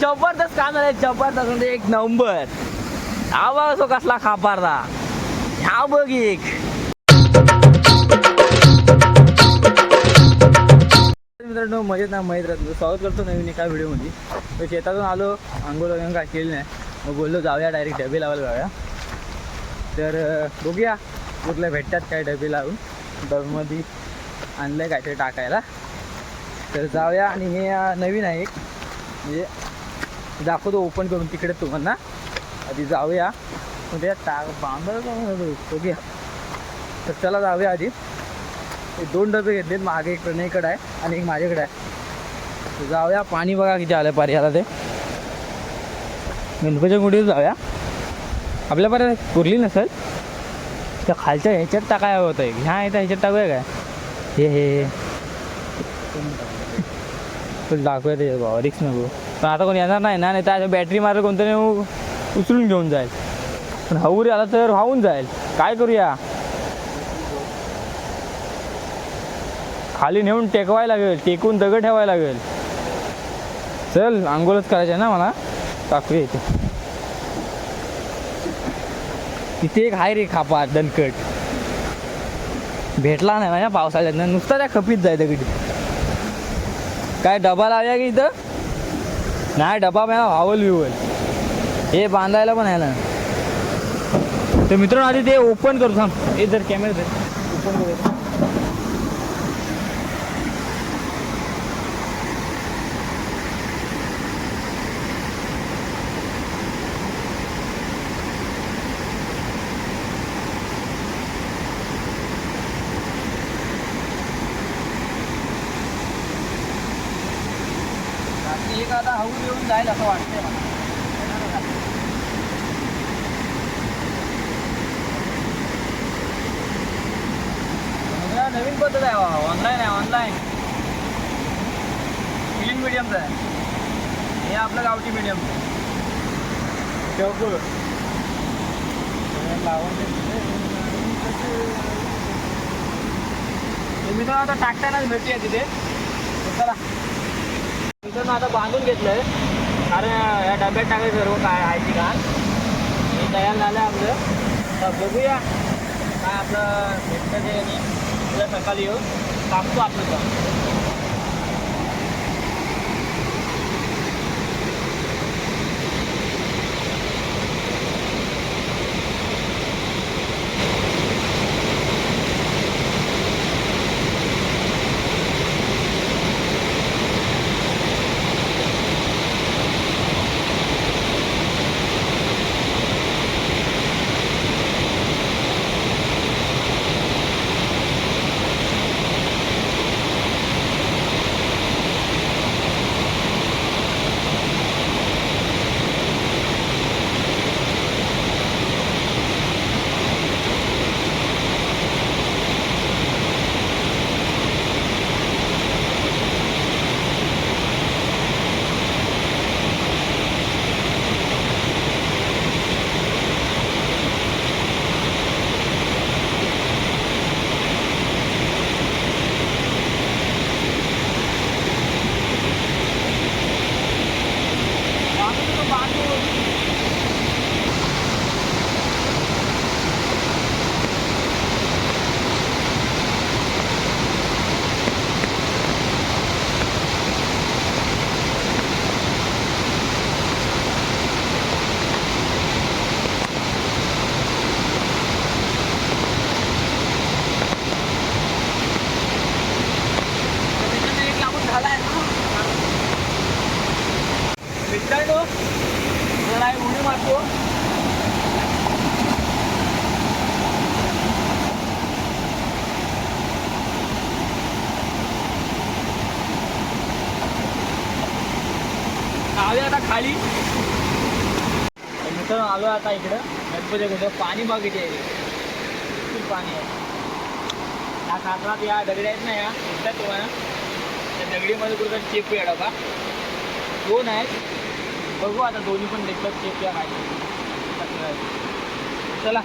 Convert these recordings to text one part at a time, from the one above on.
जबरदस्त काम झालं जबरदस्त. म्हणजे एक नंबर. हा बघ असो कसला खापारदा. ह्या बघ एक. मित्रांनो मजेत ना मजेत राहतो. स्वागत करतो नवीन एका व्हिडिओमध्ये. तर शेतातून आलो आंघोळ वगैरे काय केली नाही. मग बोललो जाऊया डायरेक्ट डबे लावायला जाऊया. तर बघूया कुठल्या भेटतात काय डबे लावून. डबमध्ये आणलं आहे काहीतरी टाकायला. तर जाऊया आणि हे नवीन आहे एक. म्हणजे दाखवतो ओपन करून तिकडे तुम्हाला. आधी जाऊया. उद्या टाक बांधलं बघूया तर चला जाऊया आधी. दोन डबे घेतलेत मागे एक प्रणयकडे आहे आणि एक माझ्याकडे आहे. जाऊया पाणी बघा किती आलं पर्याला ते गणपतीच्या गुडीत जाऊया. आपल्या पर्याय पुरली नसेल त्या खालच्या ह्याच्यात टाकाय होतं एक. ह्या ह्याच्या ह्याच्यात टाकूया काय? हे हे दाखवूया ते बाबा रिक्स नको. पण आता कोण येणार नाही ना नाही तर बॅटरी मारलं कोणतरी उचलून घेऊन जाईल. पण हवूरी आला तर वाहून जाईल. काय करूया? खाली नेऊन टेकवायला लागेल टेकून दगड ठेवायला लागेल. चल आंघोळच करायचं आहे ना मला? टाकूया इथे. तिथे एक आहे रे खापा दणकट. भेटला नाही माझ्या पावसाळ्यात. नुसता त्या खपीत जाय दगडी. काय डबा लावूया की इथं? नाही डबा मला व्हावल विवल हे बांधायला पण आहे ना. तर मित्रांनो आधी ते ओपन करू थांब. हे जर कॅमेरा ओपन करू. एक आता हळू येऊन जाईल असं वाटतंय मला. नवीन पद्धत आहे ऑनलाईन आहे ऑनलाईन. इंग्लिश मिडियमचं आहे. हे आपलं गावठी मिडियमचं मित्रांनो आता टाकतानाच भेटूया तिथे. चला. मित्रांनो आता बांधून घेतलंय. कारण या डब्यात टाकायचं सर्व काय आहे ती घाण हे तयार झालं आपलं. तर बघूया काय आपलं भेटतं ते आणि उद्या सकाळी येऊन टाकतो आपलं खाली. मित्र आलो आता इकडं. गणपती कुठं पाणी बघितले आहे. खूप पाणी आहे. या कात्रात या दगडी आहेत ना या? दिसतात तुम्हाला? त्या दगडीमध्ये कुठं चेप या डबा दोन आहेत. बघू आता दोन्ही पण देखतात चेप या माहिती चला.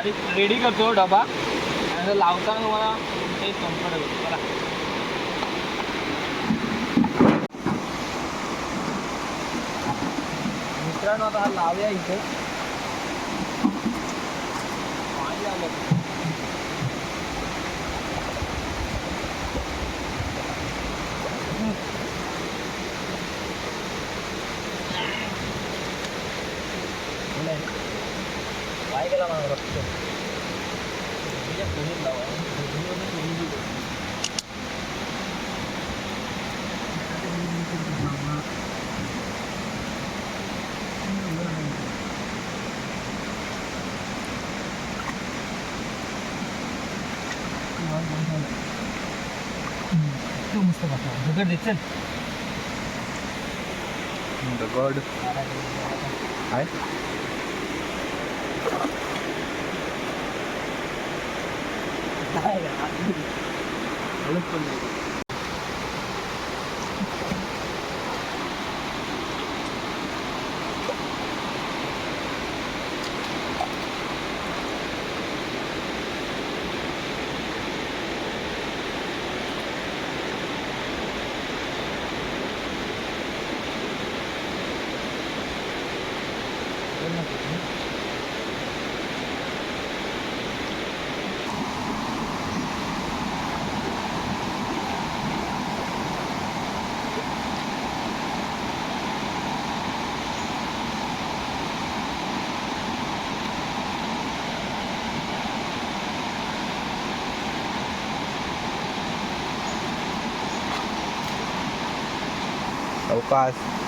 आधी रेडी करतो हो डबा. आणि लावताना तुम्हाला ते कम्फर्टेबल चला. मित्रांनो आता हा लावूया इथे पाणी आलं काय केला मला रक्त तिच्या खोलीत लावा खोलीवरून खोली दिली. तू मस्त बसा दगड दे चल दगड आहे はい。तर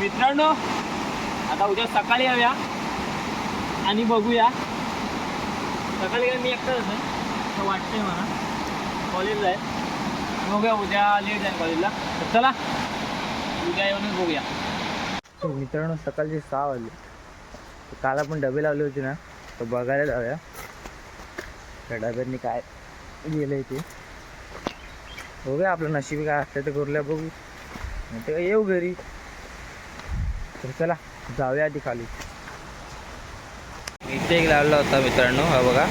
मित्रांनो आता उद्या सकाळी येऊया आणि बघूया. सकाळी काय मी एकटाच असेल असं वाटतंय मला. कॉलेजला आहे. बघूया उद्या लेट जाईल कॉलेजला तर चला उद्या येऊनच बघूया. मित्रांनो सकाळचे सहा वाजले. काल आपण डबे लावले होते ना तर बघायला जाऊया. त्या डब्यांनी काय गेलं ते. बघूया आपलं नशीब काय असतं ते घुरल्या बघू. ते काय येऊ घरी. तर चला जाऊया आधी खाली इथे एक लावला होता मित्रांनो हा बघा.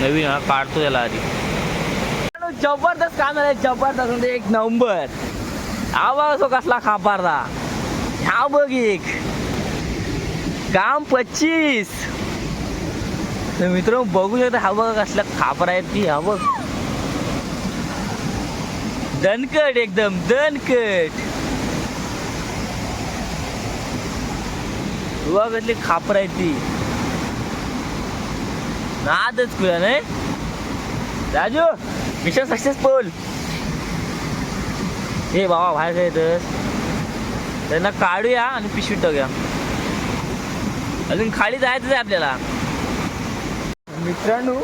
नवीन हा काढतो त्याला आधी. जबरदस्त काम आहे जबरदस्त म्हणजे एक नंबर. हा बघा तो कसला खापारदा. हा बघ एक. काम पच्चीस. तर मित्र बघू शकता हा बघा कसला खापर आहेत ती हा बघ. दणकट एकदम दणकट कसली खापर आहे ती. नादच खुला नाही? राजू मिशन सक्सेसफुल हे बाबा बाहेर काय तर त्यांना काढूया आणि पिशवी टाकूया अजून खाली जायचं आहे आपल्याला. मित्रांनो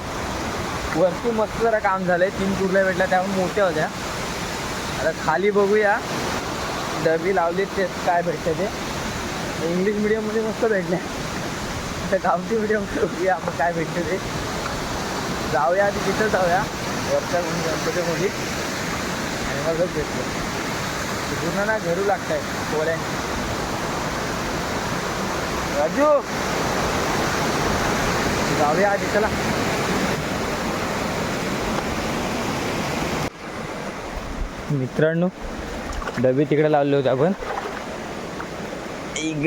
वरती मस्त जरा काम झालंय. तीन कुर्ल्या भेटल्या त्यामुळे मोठ्या होत्या. आता खाली बघूया. डबी लावली ते काय भेटतं ते. इंग्लिश मिडियममध्ये मस्त भेटल्या. आता गावठी मिडियम बघूया आपण काय भेटतो ते. जाऊया आधी तिथं जाऊया. वरच्या म्हणजे गणपतीमध्ये आणि मगच भेटलो. पूर्ण ना घरू लागताय कोळ्यांनी राजू! जाऊया आधी चला. मित्रांनो डबे तिकडे लावले होते आपण. इग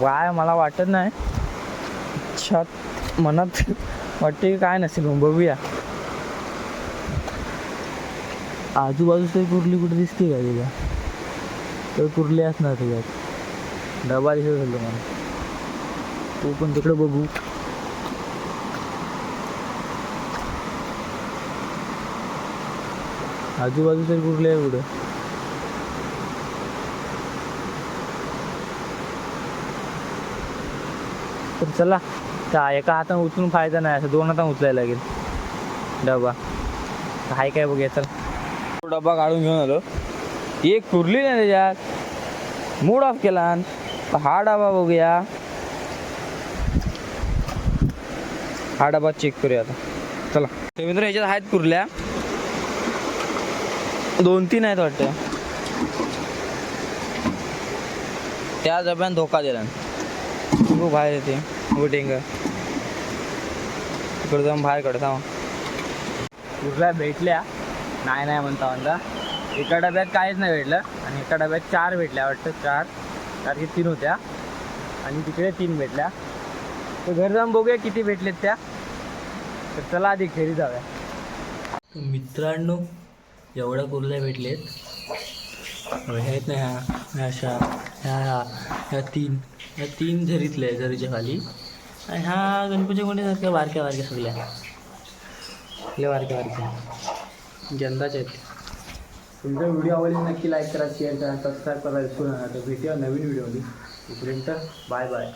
बाय मला वाटत नाही. छत मनात वाटते की काय नसेल मग बघूया. आजूबाजूच काही कुर्ली कुठे दिसते का तिला तर कुर्ली असणार त्याच्यात डबा दिसत होतो मला तू पण तिकडे बघू. आजूबाजू तरी कुठले आहे कुठं? तर चला. त्या एका हाताने उचलून फायदा नाही असं दोन हातानं उचलायला लागेल. डबा. काय काय बघूया चल. तो डबा काढून घेऊन आलो. एक पुरली नाही त्याच्यात. मूड ऑफ केला. हा डबा बघूया. हा डबा चेक करूया आता. चला. ते मित्र ह्याच्यात आहेत पुरल्या दोन तीन आहेत वाटतं. त्या डब्यान धोका दिला. तू बाहेर येते वोटिंग इकडे जाऊन बाहेर काढता कुर्ल्या भेटल्या? नाही नाही म्हणता म्हणता. एका डब्यात काहीच नाही भेटलं आणि एका डब्यात चार भेटल्या वाटतं चार. चार की तीन होत्या. आणि तिकडे तीन भेटल्या. तर घरी जाऊन बघूया किती भेटलेत त्या. तर चला आधी घरी जाऊया. मित्रांनो एवढ्या कुर्ल्या भेटलेत? आहेत ना ह्या अशा. ह्या ह्या ह्या तीन ह्या तीन झरीतल्या आहे झरीच्या खाली. आणि ह्या गणपती कोणीसारख्या बारक्या बारक्या सगळ्या. आपल्या बारक्या बारक्या यंदाच्या आहेत. तुमचा व्हिडिओ आवडली नक्की लाईक करा शेअर करा सबस्क्राईब करा. विसरू नका तर भेटूया नवीन व्हिडिओमध्ये. तोपर्यंत बाय बाय.